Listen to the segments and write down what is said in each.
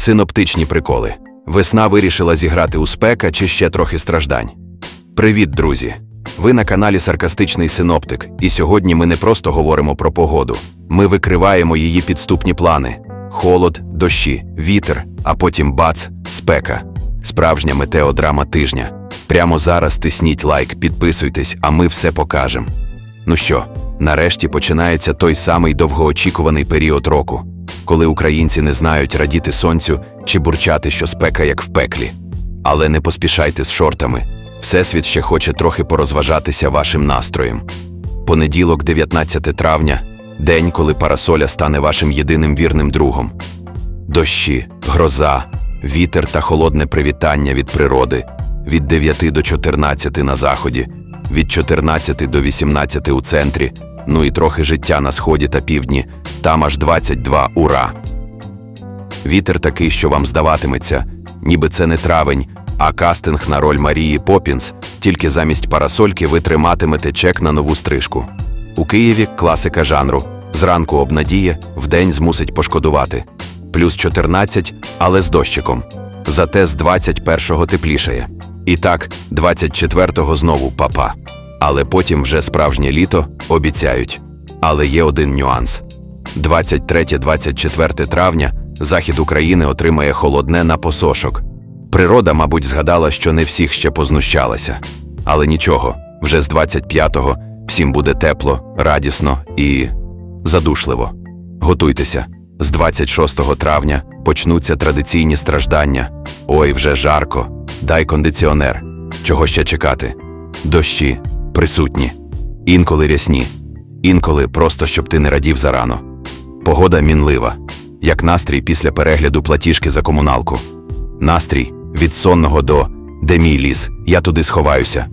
Синоптичні приколи. Весна вирішила зіграти у спека чи ще трохи страждань. Привіт, друзі! Ви на каналі Саркастичний Синоптик, і сьогодні ми не просто говоримо про погоду. Ми викриваємо її підступні плани: холод, дощі, вітер, а потім бац, спека. Справжня метеодрама тижня. Прямо зараз тисніть лайк, підписуйтесь, а ми все покажемо. Ну що, нарешті починається той самий довгоочікуваний період року, коли українці не знають радіти сонцю чи бурчати, що спека як в пеклі. Але не поспішайте з шортами. Всесвіт ще хоче трохи порозважатися вашим настроєм. Понеділок, 19 травня, день, коли парасоля стане вашим єдиним вірним другом. Дощі, гроза, вітер та холодне привітання від природи від 9 до 14 на заході, від 14 до 18 у центрі, ну і трохи життя на сході та півдні, там аж 22 ура. Вітер такий, що вам здаватиметься, ніби це не травень, а кастинг на роль Марії Попінс, тільки замість парасольки ви триматимете чек на нову стрижку. У Києві класика жанру. Зранку обнадіє, вдень змусить пошкодувати. Плюс 14, але з дощиком. Зате з 21-го теплішає. І так, 24-го знову папа. Але потім вже справжнє літо обіцяють. Але є один нюанс. 23-24 травня захід України отримає холодне на посошок. Природа, мабуть, згадала, що не всіх ще познущалася. Але нічого, вже з 25-го всім буде тепло, радісно і задушливо. Готуйтеся. З 26 травня почнуться традиційні страждання. Ой, вже жарко. Дай кондиціонер. Чого ще чекати? Дощі присутні. Інколи рясні. Інколи просто щоб ти не радів зарано. Погода мінлива, як настрій після перегляду платіжки за комуналку. Настрій від сонного до де мій ліс, я туди сховаюся.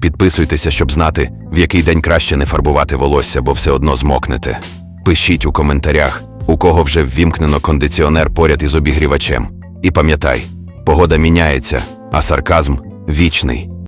Підписуйтеся, щоб знати, в який день краще не фарбувати волосся, бо все одно змокнете. Пишіть у коментарях, у кого вже ввімкнено кондиціонер поряд із обігрівачем. І пам'ятай, погода міняється, а сарказм вічний.